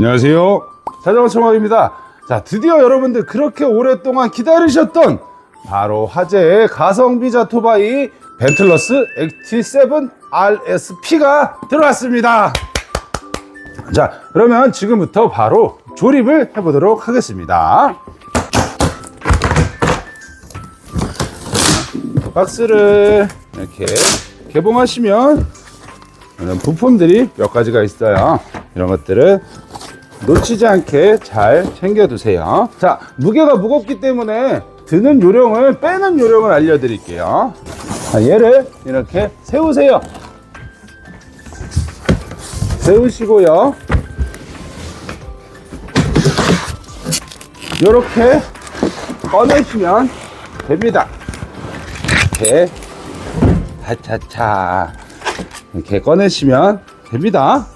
안녕하세요. 자전거 청학입니다. 자, 드디어 여러분들 그렇게 오랫동안 기다리셨던 바로 화제의 가성비 자토바이 벤틀러스 XT7 RSP가 들어왔습니다. 자, 그러면 지금부터 바로 조립을 해보도록 하겠습니다. 박스를 이렇게 개봉하시면 부품들이 몇 가지가 있어요. 이런 것들을 놓치지 않게 잘 챙겨두세요. 자, 무게가 무겁기 때문에 드는 요령을 빼는 요령을 알려드릴게요. 자, 얘를 이렇게 세우세요. 세우시고요. 이렇게 꺼내시면 됩니다. 이렇게 차차차 이렇게 꺼내시면 됩니다.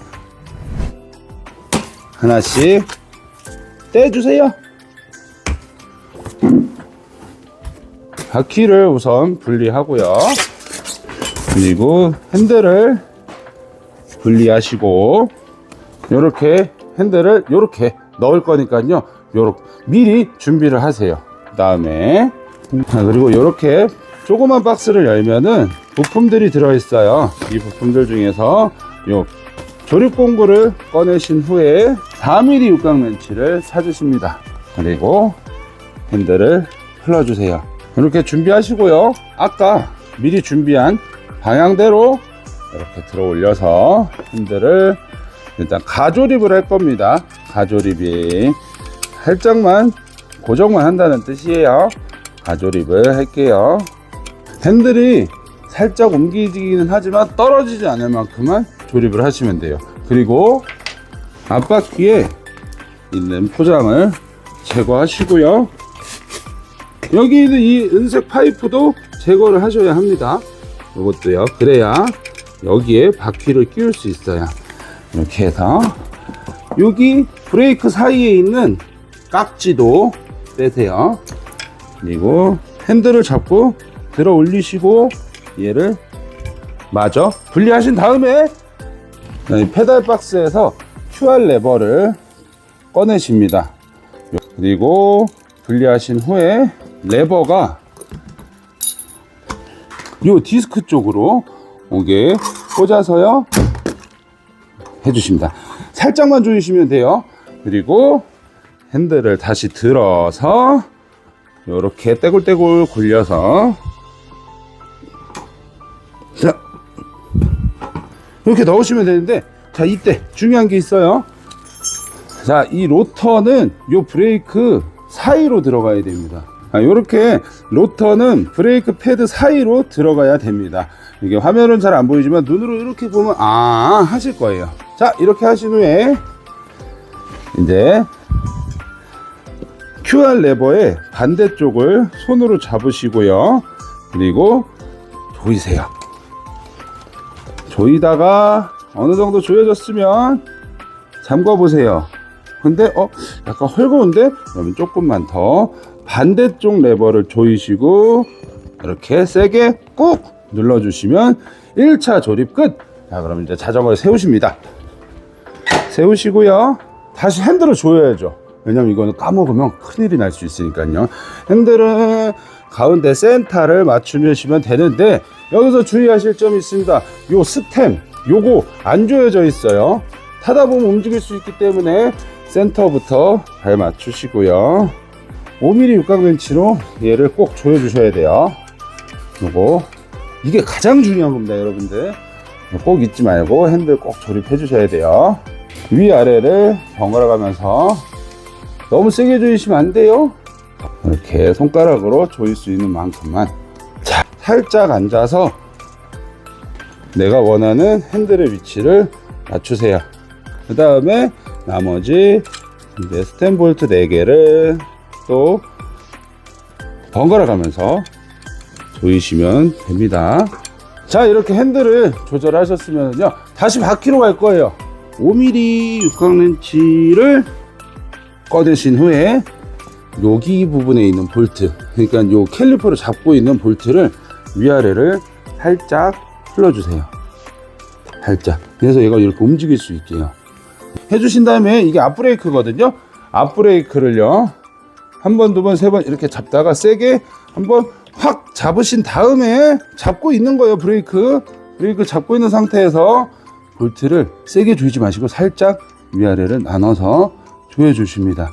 하나씩 떼주세요. 바퀴를 우선 분리하고요. 그리고 핸들을 분리하시고 이렇게 핸들을 이렇게 넣을 거니까요. 요렇게 미리 준비를 하세요. 그다음에 자, 그리고 이렇게 조그만 박스를 열면은 부품들이 들어 있어요. 이 부품들 중에서 요 조립 공구를 꺼내신 후에 4mm 육각 렌치를 사주십니다. 그리고 핸들을 흘러주세요. 이렇게 준비하시고요. 아까 미리 준비한 방향대로 이렇게 들어 올려서 핸들을 일단 가조립을 할 겁니다. 가조립이 살짝만 고정만 한다는 뜻이에요. 가조립을 할게요. 핸들이 살짝 움직이기는 하지만 떨어지지 않을 만큼만 조립을 하시면 돼요. 그리고 앞바퀴에 있는 포장을 제거하시고요. 여기 있는 이 은색 파이프도 제거를 하셔야 합니다. 이것도요. 그래야 여기에 바퀴를 끼울 수 있어요. 이렇게 해서 여기 브레이크 사이에 있는 깍지도 빼세요. 그리고 핸들을 잡고 들어 올리시고 얘를 마저 분리하신 다음에 이 페달 박스에서 QR 레버를 꺼내십니다. 그리고 분리하신 후에 레버가 요 디스크 쪽으로 오게 꽂아서요 해주십니다. 살짝만 조이시면 돼요. 그리고 핸들을 다시 들어서 이렇게 떼굴떼굴 굴려서 자 이렇게 넣으시면 되는데 자 이때 중요한 게 있어요. 자 이 로터는 요 브레이크 사이로 들어가야 됩니다. 아, 이렇게 로터는 브레이크 패드 사이로 들어가야 됩니다. 이게 화면은 잘 안 보이지만 눈으로 이렇게 보면 아 하실 거예요. 자 이렇게 하신 후에 이제 QR 레버의 반대쪽을 손으로 잡으시고요. 그리고 조이세요. 조이다가 어느 정도 조여졌으면 잠궈 보세요. 근데 어 약간 헐거운데 그러면 조금만 더 반대쪽 레버를 조이시고 이렇게 세게 꾹 눌러 주시면 1차 조립 끝. 자, 그럼 이제 자전거를 세우십니다. 세우시고요. 다시 핸들을 조여야죠. 왜냐면 이거는 까먹으면 큰일이 날 수 있으니까요. 핸들은 가운데 센터를 맞추시면 되는데 여기서 주의하실 점이 있습니다. 요 스템, 요거 안 조여져 있어요. 타다 보면 움직일 수 있기 때문에 센터부터 잘 맞추시고요. 5mm 육각벤치로 얘를 꼭 조여 주셔야 돼요. 요거 이게 가장 중요한 겁니다, 여러분들. 꼭 잊지 말고 핸들 꼭 조립해 주셔야 돼요. 위아래를 번갈아 가면서 너무 세게 조이시면 안 돼요. 이렇게 손가락으로 조일 수 있는 만큼만. 자, 살짝 앉아서 내가 원하는 핸들의 위치를 맞추세요. 그 다음에 나머지 이제 스텐 볼트 4개를 또 번갈아 가면서 조이시면 됩니다. 자, 이렇게 핸들을 조절하셨으면요. 다시 바퀴로 갈 거예요. 5mm 육각 렌치를 꺼내신 후에 여기 부분에 있는 볼트, 그러니까 요 캘리퍼를 잡고 있는 볼트를 위아래를 살짝 흘러주세요. 살짝. 그래서 얘가 이렇게 움직일 수 있게요. 해주신 다음에 이게 앞브레이크거든요. 앞브레이크를요. 한 번, 두 번, 세 번 이렇게 잡다가 세게 한번 확 잡으신 다음에 잡고 있는 거예요. 브레이크. 브레이크 잡고 있는 상태에서 볼트를 세게 조이지 마시고 살짝 위아래를 나눠서 조여주십니다.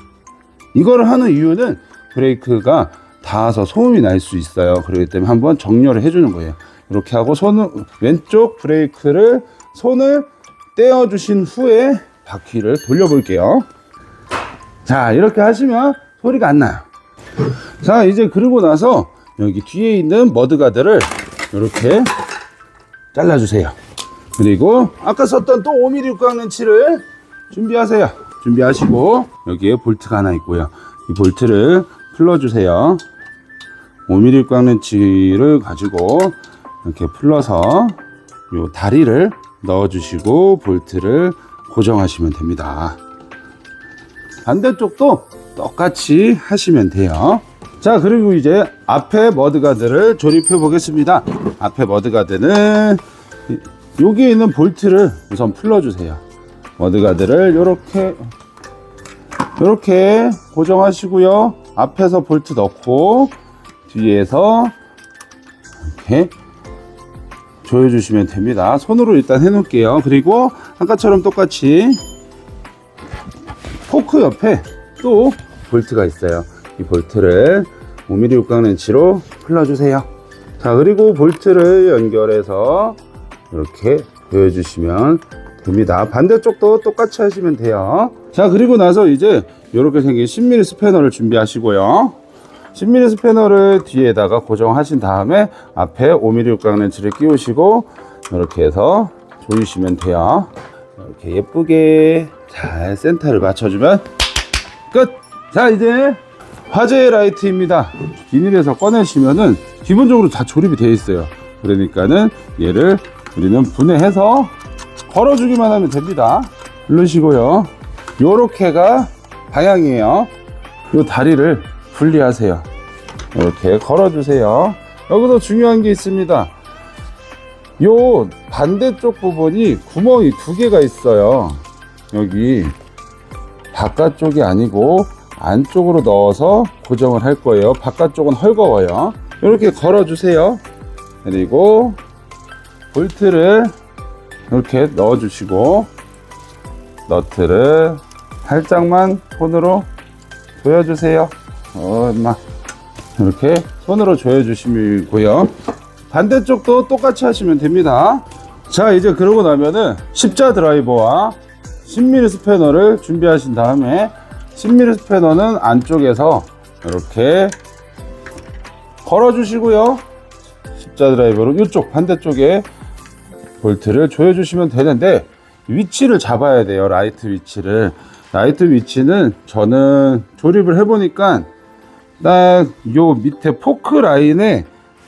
이걸 하는 이유는 브레이크가 닿아서 소음이 날 수 있어요. 그렇기 때문에 한번 정렬을 해주는 거예요. 이렇게 하고 손 왼쪽 브레이크를 손을 떼어 주신 후에 바퀴를 돌려 볼게요. 자 이렇게 하시면 소리가 안 나요. 자 이제 그러고 나서 여기 뒤에 있는 머드가드를 이렇게 잘라주세요. 그리고 아까 썼던 또 5mm 육각렌치를 준비하세요. 준비하시고 여기에 볼트가 하나 있고요. 이 볼트를 풀러주세요. 5mm 육각렌치를 가지고 이렇게 풀러서 요 다리를 넣어주시고 볼트를 고정하시면 됩니다. 반대쪽도 똑같이 하시면 돼요. 자, 그리고 이제 앞에 머드가드를 조립해 보겠습니다. 앞에 머드가드는 이- 여기에 있는 볼트를 우선 풀어주세요. 머드가드를 이렇게 이렇게 고정하시고요. 앞에서 볼트 넣고 뒤에서 이렇게 조여주시면 됩니다. 손으로 일단 해놓을게요. 그리고 아까처럼 똑같이 포크 옆에 또 볼트가 있어요. 이 볼트를 5mm 육각렌치로 풀어주세요. 자, 그리고 볼트를 연결해서 이렇게 보여주시면 됩니다. 반대쪽도 똑같이 하시면 돼요. 자, 그리고 나서 이제 이렇게 생긴 10mm 스패너를 준비하시고요. 10mm 스패너를 뒤에다가 고정하신 다음에 앞에 5mm 육각 렌치를 끼우시고 이렇게 해서 조이시면 돼요. 이렇게 예쁘게 잘 센터를 맞춰주면 끝! 자, 이제 화재 라이트입니다. 비닐에서 꺼내시면은 기본적으로 다 조립이 되어 있어요. 그러니까는 얘를 우리는 분해해서 걸어주기만 하면 됩니다. 누르시고요. 요렇게가 방향이에요. 요 다리를 분리하세요. 이렇게 걸어주세요. 여기서 중요한 게 있습니다. 요 반대쪽 부분이 구멍이 두 개가 있어요. 여기 바깥쪽이 아니고 안쪽으로 넣어서 고정을 할 거예요. 바깥쪽은 헐거워요. 이렇게 걸어주세요. 그리고 볼트를 이렇게 넣어주시고 너트를 살짝만 손으로 조여주세요. 어, 엄마. 이렇게 손으로 조여주시고요. 반대쪽도 똑같이 하시면 됩니다. 자, 이제 그러고 나면은 십자 드라이버와 10mm 스패너를 준비하신 다음에 10mm 스패너는 안쪽에서 이렇게 걸어주시고요. 십자 드라이버로 이쪽 반대쪽에 볼트를 조여주시면 되는데 위치를 잡아야 돼요. 라이트 위치를. 라이트 위치는 저는 조립을 해보니까 딱 요 밑에 포크 라인에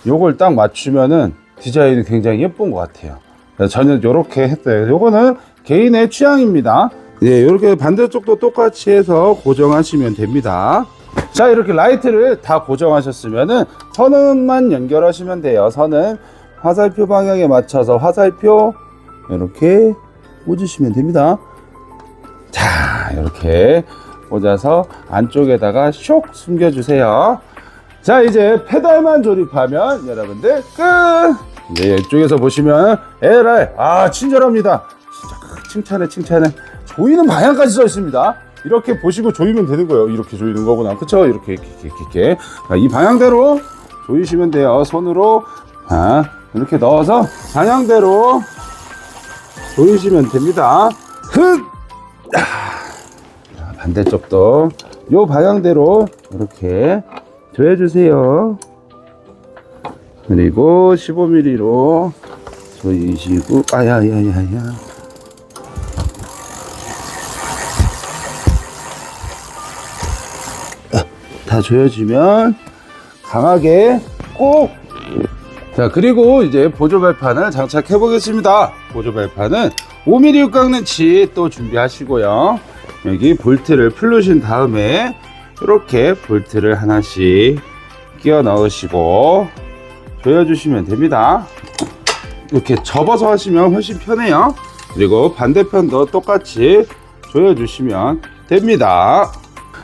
요걸 딱 맞추면은 디자인이 굉장히 예쁜 것 같아요. 저는 이렇게 했어요. 요거는 개인의 취향입니다. 예, 이렇게 반대쪽도 똑같이 해서 고정하시면 됩니다. 자, 이렇게 라이트를 다 고정하셨으면은 선음만 연결하시면 돼요. 선은 화살표 방향에 맞춰서 화살표 이렇게 꽂으시면 됩니다. 자, 이렇게 꽂아서 안쪽에다가 쇽 숨겨주세요. 자, 이제 페달만 조립하면 여러분들 끝! 이제 이쪽에서 보시면 LR, 아, 친절합니다. 진짜 칭찬해, 칭찬해. 조이는 방향까지 써 있습니다. 이렇게 보시고 조이면 되는 거예요. 이렇게 조이는 거구나. 그쵸? 이렇게, 이렇게, 이렇게. 자, 이 방향대로 조이시면 돼요. 손으로. 자, 이렇게 넣어서 방향대로 조이시면 됩니다. 흑! 자, 반대쪽도 요 방향대로 이렇게 조여주세요. 그리고 15mm로 조이시고, 아야야야야. 다 조여지면 강하게 꼭. 자, 그리고 이제 보조 발판을 장착해 보겠습니다. 보조 발판은 5mm 육각렌치 또 준비하시고요. 여기 볼트를 풀르신 다음에 이렇게 볼트를 하나씩 끼워 넣으시고 조여주시면 됩니다. 이렇게 접어서 하시면 훨씬 편해요. 그리고 반대편도 똑같이 조여주시면 됩니다.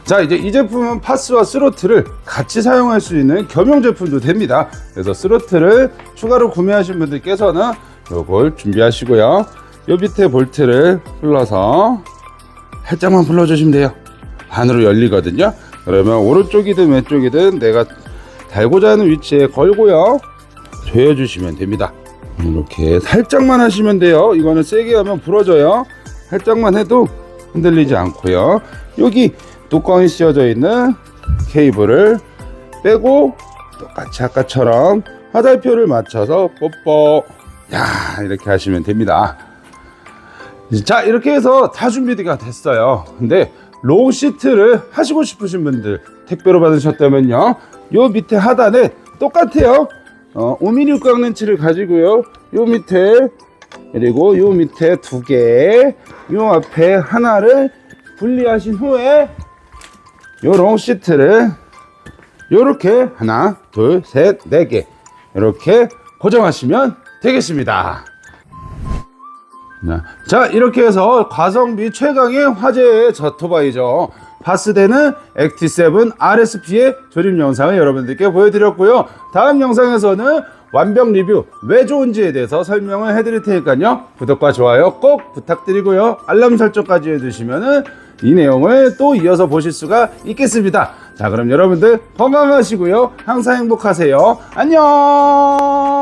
자 이제 이 제품은 파스와 스로틀을 같이 사용할 수 있는 겸용 제품도 됩니다. 그래서 스로틀을 추가로 구매하신 분들께서는 요걸 준비하시고요. 요 밑에 볼트를 풀러서 살짝만 풀러주시면 돼요. 반으로 열리거든요. 그러면 오른쪽이든 왼쪽이든 내가 달고자 하는 위치에 걸고요. 조여주시면 됩니다. 이렇게 살짝만 하시면 돼요. 이거는 세게 하면 부러져요. 살짝만 해도 흔들리지 않고요. 여기 뚜껑이 씌워져 있는 케이블을 빼고 똑같이 아까처럼 화살표를 맞춰서 뽀뽀. 야 이렇게 하시면 됩니다. 자 이렇게 해서 다 준비가 됐어요. 근데 롱 시트를 하시고 싶으신 분들 택배로 받으셨다면요. 요 밑에 하단에 똑같아요. 어, 5mm 깡렌치를 가지고요. 요 밑에 그리고 요 밑에 두개요 앞에 하나를 분리하신 후에 요 롱 시트를 요렇게 하나 둘 셋 네 개 이렇게 고정하시면 되겠습니다 자 이렇게 해서 가성비 최강의 화제의 저토바이죠. 파스되는 액티7 RSP의 조립 영상을 여러분들께 보여드렸고요. 다음 영상에서는 완벽 리뷰 왜 좋은지에 대해서 설명을 해드릴 테니까요. 구독과 좋아요 꼭 부탁드리고요. 알람 설정까지 해두시면은 이 내용을 또 이어서 보실 수가 있겠습니다. 자 그럼 여러분들 건강하시고요. 항상 행복하세요. 안녕